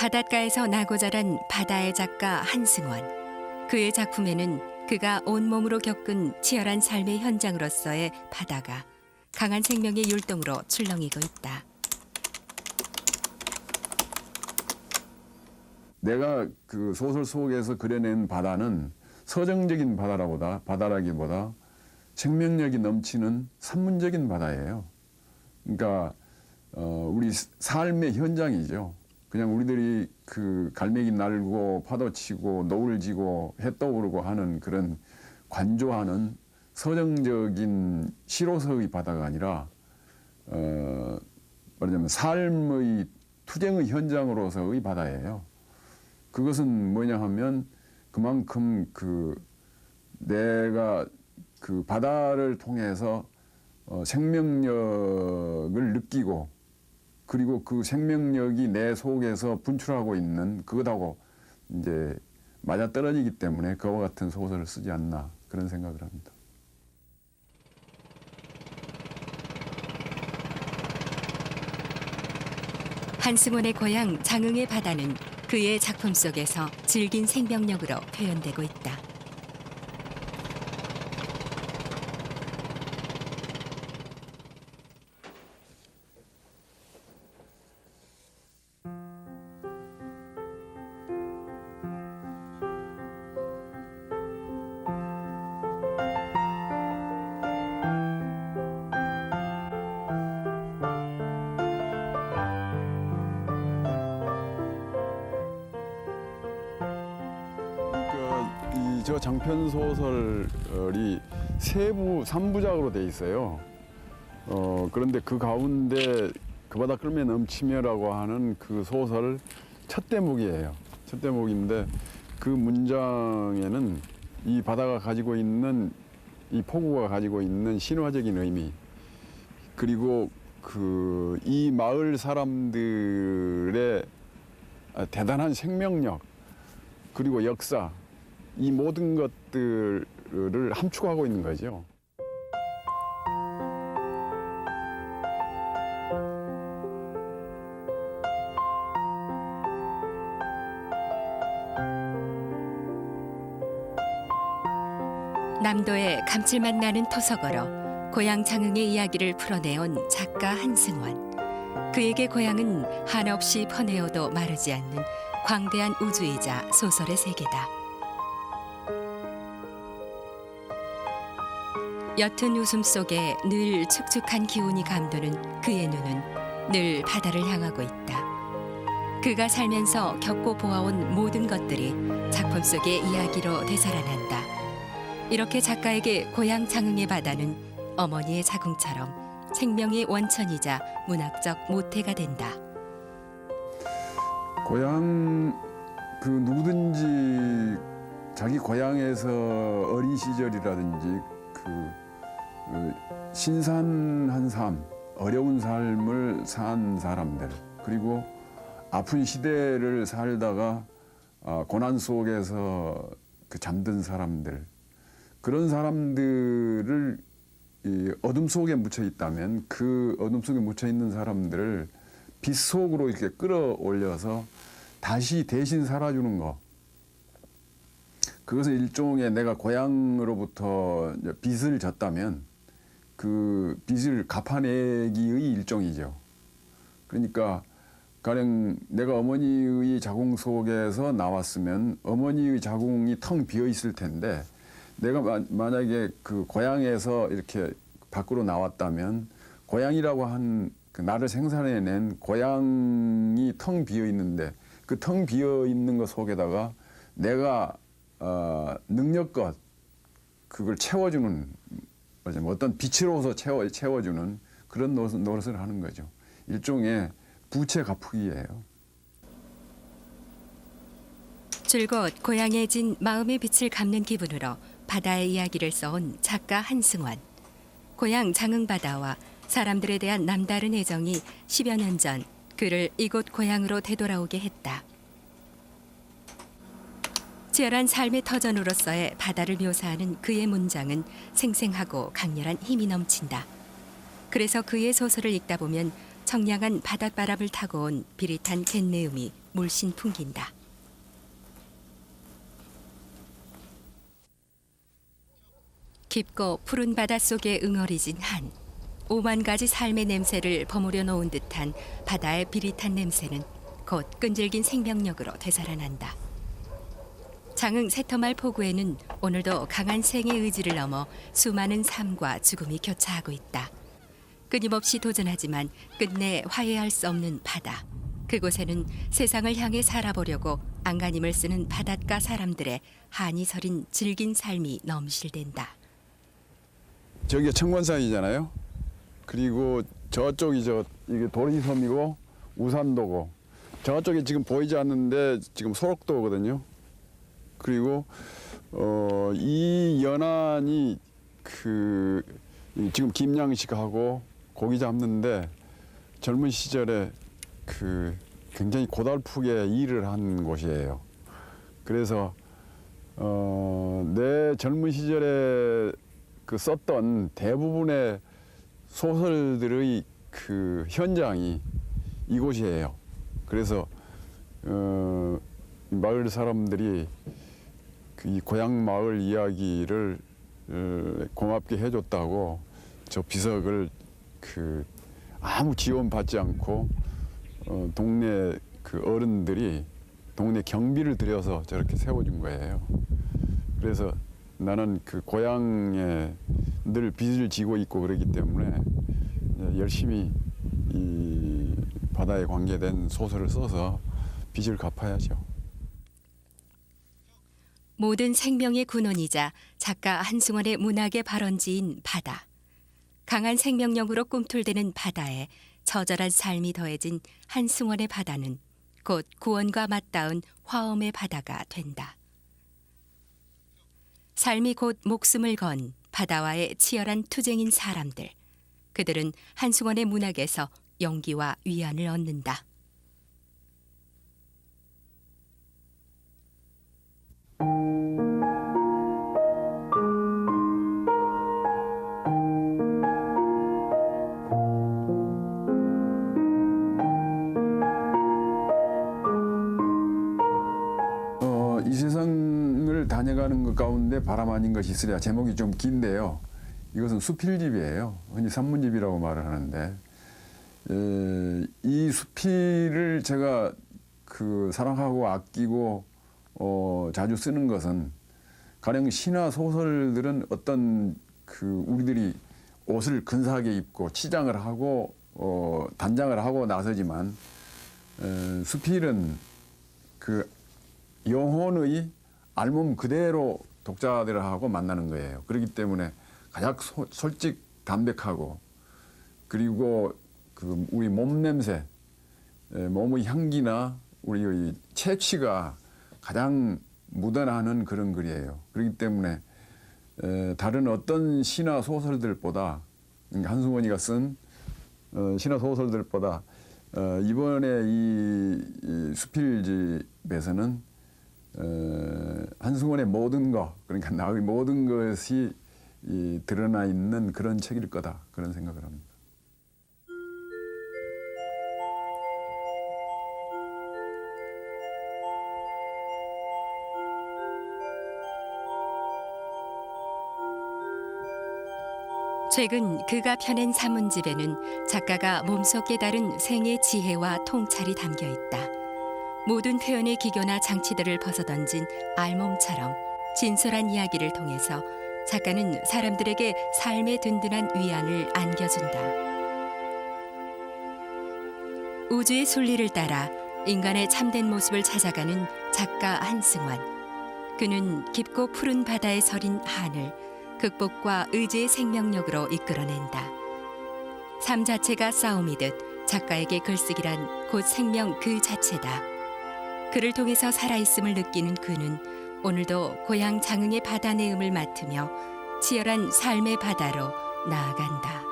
바닷가에서 나고 자란 바다의 작가 한승원. 그의 작품에는 그가 온몸으로 겪은 치열한 삶의 현장으로서의 바다가 강한 생명의 율동으로 출렁이고 있다. 내가 그 소설 속에서 그려낸 바다는 서정적인 바다라보다 바다라기보다 생명력이 넘치는 산문적인 바다예요. 그러니까 어, 우리 삶의 현장이죠. 그냥 우리들이 그 갈매기 날고 파도 치고 노을 지고 해 떠오르고 하는 그런 관조하는 서정적인 시로서의 바다가 아니라 어, 말하자면 삶의 투쟁의 현장으로서의 바다예요. 그것은 뭐냐 하면 그만큼 그 내가 그 바다를 통해서 어, 생명력을 느끼고 그리고 그 생명력이 내 속에서 분출하고 있는 그것하고 이제 맞아 떨어지기 때문에 그와 같은 소설을 쓰지 않나 그런 생각을 합니다. 한승원의 고향 장흥의 바다는 그의 작품 속에서 질긴 생명력으로 표현되고 있다. 이 저 장편 소설이 세부 삼부작으로돼 있어요. 어, 그런데 그 가운데 그 바다 끌며 넘치며라고 하는 그 소설 첫 대목이에요. 첫 대목인데 그 문장에는 이 바다가 가지고 있는 이 포구가 가지고 있는 신화적인 의미 그리고 그 이 마을 사람들의 아, 대단한 생명력 그리고 역사 이 모든 것들을 함축하고 있는 거죠. 남도의 감칠맛 나는 토속어로 고향 장흥의 이야기를 풀어내온 작가 한승원. 그에게 고향은 한없이 퍼내어도 마르지 않는 광대한 우주이자 소설의 세계다. 옅은 웃음 속에 늘 축축한 기운이 감도는 그의 눈은 늘 바다를 향하고 있다. 그가 살면서 겪고 보아온 모든 것들이 작품 속의 이야기로 되살아난다. 이렇게 작가에게 고향 장흥의 바다는 어머니의 자궁처럼 생명의 원천이자 문학적 모태가 된다. 고향 그 누구든지 자기 고향에서 어린 시절이라든지 그, 그 신선한 삶, 어려운 삶을 산 사람들 그리고 아픈 시대를 살다가 아, 고난 속에서 그 잠든 사람들 그런 사람들을 이 어둠 속에 묻혀 있다면 그 어둠 속에 묻혀 있는 사람들을 빛 속으로 이렇게 끌어올려서 다시 대신 살아주는 거. 그것은 일종의 내가 고향으로부터 빚을 졌다면 그 빚을 갚아내기의 일종이죠. 그러니까 가령 내가 어머니의 자궁 속에서 나왔으면 어머니의 자궁이 텅 비어 있을 텐데 내가 마- 만약에 그 고향에서 이렇게 밖으로 나왔다면 고향이라고 한 그 나를 생산해낸 고향이 텅 비어 있는데 그 텅 비어 있는 것 속에다가 내가 어, 능력껏 그걸 채워주는 뭐냐면 어떤 빛으로서 채워 채워주는 그런 노릇, 노릇을 하는 거죠. 일종의 부채 갚기예요. 줄곧 고향에 진 마음의 빛을 갚는 기분으로 바다의 이야기를 써온 작가 한승원. 고향 장흥바다와 사람들에 대한 남다른 애정이 10여 년 전 그를 이곳 고향으로 되돌아오게 했다. 치열한 삶의 터전으로서의 바다를 묘사하는 그의 문장은 생생하고 강렬한 힘이 넘친다. 그래서 그의 소설을 읽다 보면 청량한 바닷바람을 타고 온 비릿한 갯내음이 물씬 풍긴다. 깊고 푸른 바닷속에 응어리진 한 오만 가지 삶의 냄새를 버무려 놓은 듯한 바다의 비릿한 냄새는 곧 끈질긴 생명력으로 되살아난다. 장흥 새터말 포구에는 오늘도 강한 생의 의지를 넘어 수많은 삶과 죽음이 교차하고 있다. 끊임없이 도전하지만 끝내 화해할 수 없는 바다. 그곳에는 세상을 향해 살아보려고 안간힘을 쓰는 바닷가 사람들의 한이 서린 질긴 삶이 넘실댄다. 저기가 청관산이잖아요. 그리고 저쪽이 저 이게 도리섬이고 우산도고 저쪽에 지금 보이지 않는데 지금 소록도거든요. 그리고 어, 이 연안이 그 지금 김양식하고 고기 잡는데 젊은 시절에 그 굉장히 고달프게 일을 한 곳이에요. 그래서 어, 내 젊은 시절에 그 썼던 대부분의 소설들의 그 현장이 이곳이에요. 그래서 어, 마을 사람들이 그 이 고향 마을 이야기를 어, 고맙게 해줬다고 저 비석을 그 아무 지원 받지 않고 어, 동네 그 어른들이 동네 경비를 들여서 저렇게 세워준 거예요. 그래서 나는 그 고향에 늘 빚을 지고 있고 그러기 때문에 열심히 이 바다에 관계된 소설을 써서 빚을 갚아야죠. 모든 생명의 근원이자 작가 한승원의 문학의 발원지인 바다. 강한 생명력으로 꿈틀대는 바다에 처절한 삶이 더해진 한승원의 바다는 곧 구원과 맞닿은 화엄의 바다가 된다. 삶이 곧 목숨을 건 바다와의 치열한 투쟁인 사람들. 그들은 한승원의 문학에서 용기와 위안을 얻는다. 이 세상을 다녀가는 것 가운데 바람 아닌 것이 있으랴 제목이 좀 긴데요. 이것은 수필집이에요. 흔히 산문집이라고 말을 하는데 에, 이 수필을 제가 그 사랑하고 아끼고 어, 자주 쓰는 것은 가령 시나 소설들은 어떤 그 우리들이 옷을 근사하게 입고 치장을 하고 어, 단장을 하고 나서지만 에, 수필은 그 영혼의 알몸 그대로 독자들하고 만나는 거예요. 그렇기 때문에 가장 소- 솔직 담백하고 그리고 그 우리 몸 냄새, 에, 몸의 향기나 우리의 채취가 가장 묻어나는 그런 글이에요. 그렇기 때문에 에, 다른 어떤 시나 소설들보다 그러니까 한승원이가 쓴 어, 시나 소설들보다 어, 이번에 이, 이 수필집에서는 어, 한승원의 모든 것 그러니까 나의 모든 것이 이, 드러나 있는 그런 책일 거다 그런 생각을 합니다. 최근 그가 펴낸 산문집에는 작가가 몸소 깨달은 생의 지혜와 통찰이 담겨 있다. 모든 표현의 기교나 장치들을 벗어던진 알몸처럼 진솔한 이야기를 통해서 작가는 사람들에게 삶의 든든한 위안을 안겨준다. 우주의 순리를 따라 인간의 참된 모습을 찾아가는 작가 한승환. 그는 깊고 푸른 바다에 서린 한을 극복과 의지의 생명력으로 이끌어낸다. 삶 자체가 싸움이듯 작가에게 글쓰기란 곧 생명 그 자체다. 그를 통해서 살아있음을 느끼는 그는 오늘도 고향 장흥의 바다 내음을 맡으며 치열한 삶의 바다로 나아간다.